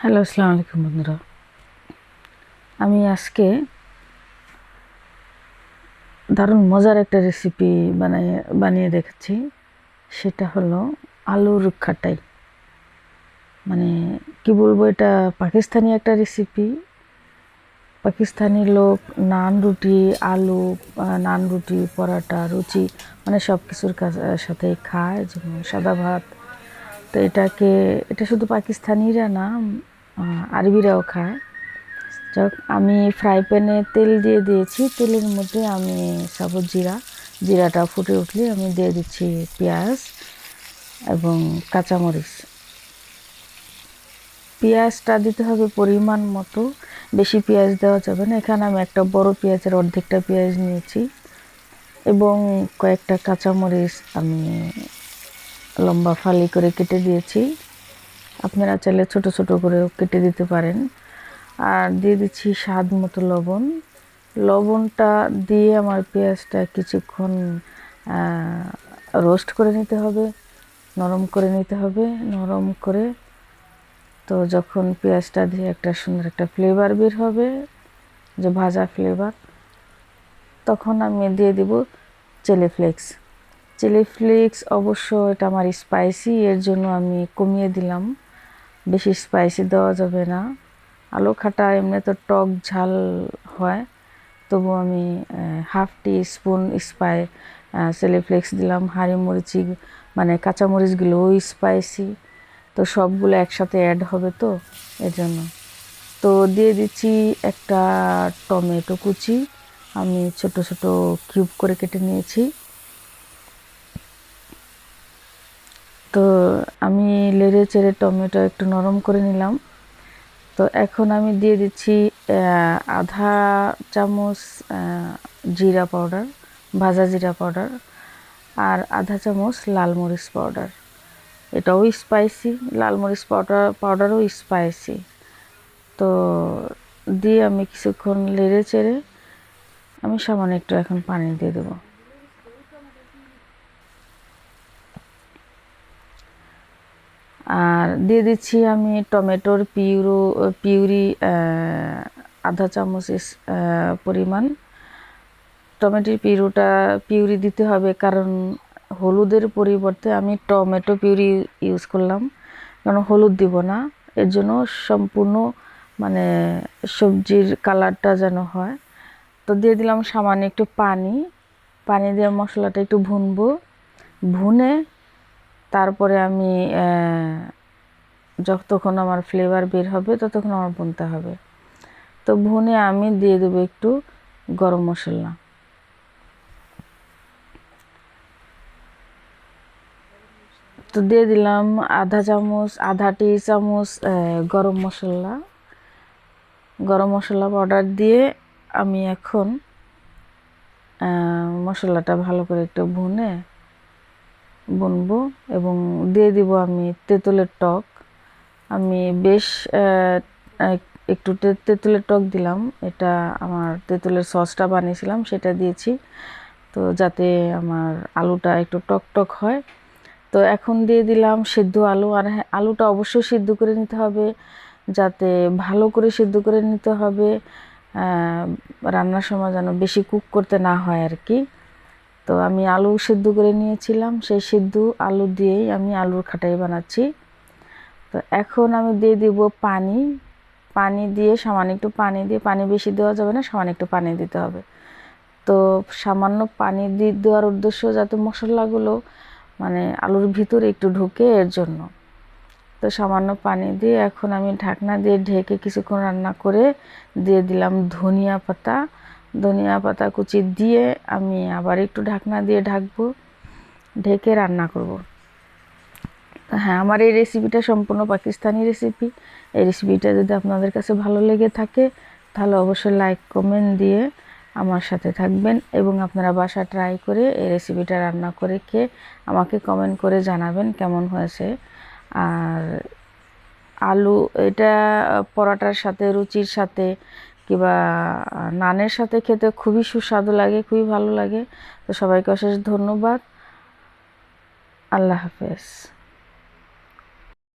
Hello, আসসালামু আলাইকুম বন্ধুরা। আমি আজকে দারুণ মজার একটা রেসিপি বানিয়ে বানিয়ে দেখাচ্ছি। সেটা হলো আলুর খাটাই মানে কি বলব, এটা পাকিস্তানি একটা রেসিপি পাকিস্তানি লোক নান রুটি, আলু নান রুটি, পরাটা, রুচি মানে সব কিছুর কাছ- সাথে খায়, যেমন সাদা ভাত তো এটাকে, এটা শুধু পাকিস্তানিরা না আরবিরাও খায়। যাক, আমি ফ্রাই প্যানে তেল দিয়ে দিয়েছি। তেলের মধ্যে আমি সাবুত জিরা, জিরাটা ফুটে উঠলে আমি দিয়ে দিচ্ছি পেঁয়াজ এবং কাঁচামরিচ। পেঁয়াজটা দিতে হবে পরিমাণ মতো, বেশি পেঁয়াজ দেওয়া যাবে না। এখানে আমি একটা বড় পেঁয়াজের অর্ধেকটা পেঁয়াজ নিয়েছি এবং কয়েকটা কাঁচামরিচ আমি লম্বা ফালি করে কেটে দিয়েছি। আপনারা চাইলে ছোট ছোট করেও কেটে দিতে পারেন। আর দিয়ে দিচ্ছি স্বাদ মতো লবণ। লবণটা দিয়ে আমার পেঁয়াজটা কিছুক্ষণ রোস্ট করে নিতে হবে, নরম করে নিতে হবে, নরম করে। তো যখন পেঁয়াজটা দিয়ে একটা সুন্দর একটা ফ্লেভার বের হবে, যে ভাজা ফ্লেভার তখন আমি দিয়ে দিব চিলি ফ্লেক্স চিলি ফ্লেক্স অবশ্য এটা আমার স্পাইসি এর জন্য আমি কমিয়ে দিলাম। বেশি স্পাইসি দেওয়া যাবে না। আলু খাটা এমনি তো টক ঝাল হয়, তবু আমি হাফ টি স্পুন স্পাই চিলি ফ্লেক্স দিলাম। হাঁড়ি মরিচি মানে কাঁচামরিচগুলোও স্পাইসি তো সবগুলো একসাথে অ্যাড হবে তো, এর জন্য। তো দিয়ে দিচ্ছি একটা টমেটো কুচি। আমি ছোট ছোট কিউব করে কেটে নিয়েছি। তো আমি লেড়ে চেড়ে টমেটো একটু নরম করে নিলাম। তো এখন আমি দিয়ে দিচ্ছি আধা চামচ জিরা পাউডার, ভাজা জিরা পাউডার আর আধা চামচ লাল মরিচ পাউডার। এটাও স্পাইসি লাল মরিচ পাউডার, পাউডারও স্পাইসি তো দিয়ে আমি কিছুক্ষণ লেড়ে চেড়ে আমি সামান্য একটু এখন পানি দিয়ে দেবো। আর দিয়ে দিচ্ছি আমি টমেটোর পিউরো, পিউরি আধা চামচ পরিমাণ। টমেটোর পিউরোটা পিউরি দিতে হবে কারণ হলুদের পরিবর্তে আমি টমেটো পিউরি ইউজ করলাম। কারণ হলুদ দিব না, এর জন্য সম্পূর্ণ মানে সবজির কালারটা যেন হয়। তো দিয়ে দিলাম সামান্য একটু পানি। পানি দিয়ে মশলাটা একটু ভুনবো। ভুনে তারপরে আমি যতক্ষণ আমার ফ্লেভার বের হবে ততক্ষণ আমার বুনতে হবে। তো ভুনে আমি দিয়ে দেবো একটু গরম মশলা। তো দিয়ে দিলাম আধা চামচ, আধা টি চামচ গরম মশলা। গরম মশলা পাউডার দিয়ে আমি এখন মশলাটা ভালো করে একটু ভুনে বুনবো এবং দিয়ে দিব আমি তেঁতুলের টক। আমি বেশ এক- একটু তেঁতুলের টক দিলাম। এটা আমার তেঁতুলের সসটা বানিয়েছিলাম, সেটা দিয়েছি। তো যাতে আমার আলুটা একটু টক টক হয়। তো এখন দিয়ে দিলাম সিদ্ধ আলু। আর হ্যাঁ আলুটা অবশ্যই সিদ্ধ করে নিতে হবে, যাতে ভালো করে সিদ্ধ করে নিতে হবে। রান্নার সময় যেন বেশি কুক করতে না হয় আর কি। তো আমি আলু সিদ্ধ করে নিয়েছিলাম। সেই সিদ্ধ আলু দিয়েই আমি আলুর খাটাই বানাচ্ছি। তো এখন আমি দিয়ে দিব পানি। পানি দিয়ে সামান্য একটু পানি দিয়ে, পানি বেশি দেওয়া যাবে না, সামান্য একটু পানি দিতে হবে। তো সামান্য পানি দিয়ে দেওয়ার উদ্দেশ্য যাতে মশলাগুলো মানে আলুর ভিতরে একটু ঢুকে এর জন্য। তো সামান্য পানি দিয়ে এখন আমি ঢাকনা দিয়ে ঢেকে কিছুক্ষণ রান্না করে দিয়ে দিলাম ধনিয়া পাতা। ধনিয়া পাতা কুচি দিয়ে আমি আবার একটু ঢাকনা দিয়ে ঢাকবো, ঢেকে রান্না করব। হ্যাঁ আমার এই রেসিপিটা সম্পূর্ণ পাকিস্তানি রেসিপি এই রেসিপিটা যদি আপনাদের কাছে ভালো লেগে থাকে, তাহলে অবশ্যই লাইক কমেন্ট দিয়ে আমার সাথে থাকবেন এবং আপনারা বাসা ট্রাই করে এই রেসিপিটা রান্না করে খেয়ে আমাকে কমেন্ট করে জানাবেন কেমন হয়েছে। আর আলু, এটা পরোটার সাথে, রুচির সাথে কিংবা নানের সাথে খেতে খুবই সুস্বাদু লাগে, খুবই ভালো লাগে। তো সবাইকে অশেষ ধন্যবাদ। আল্লাহ হাফেজ।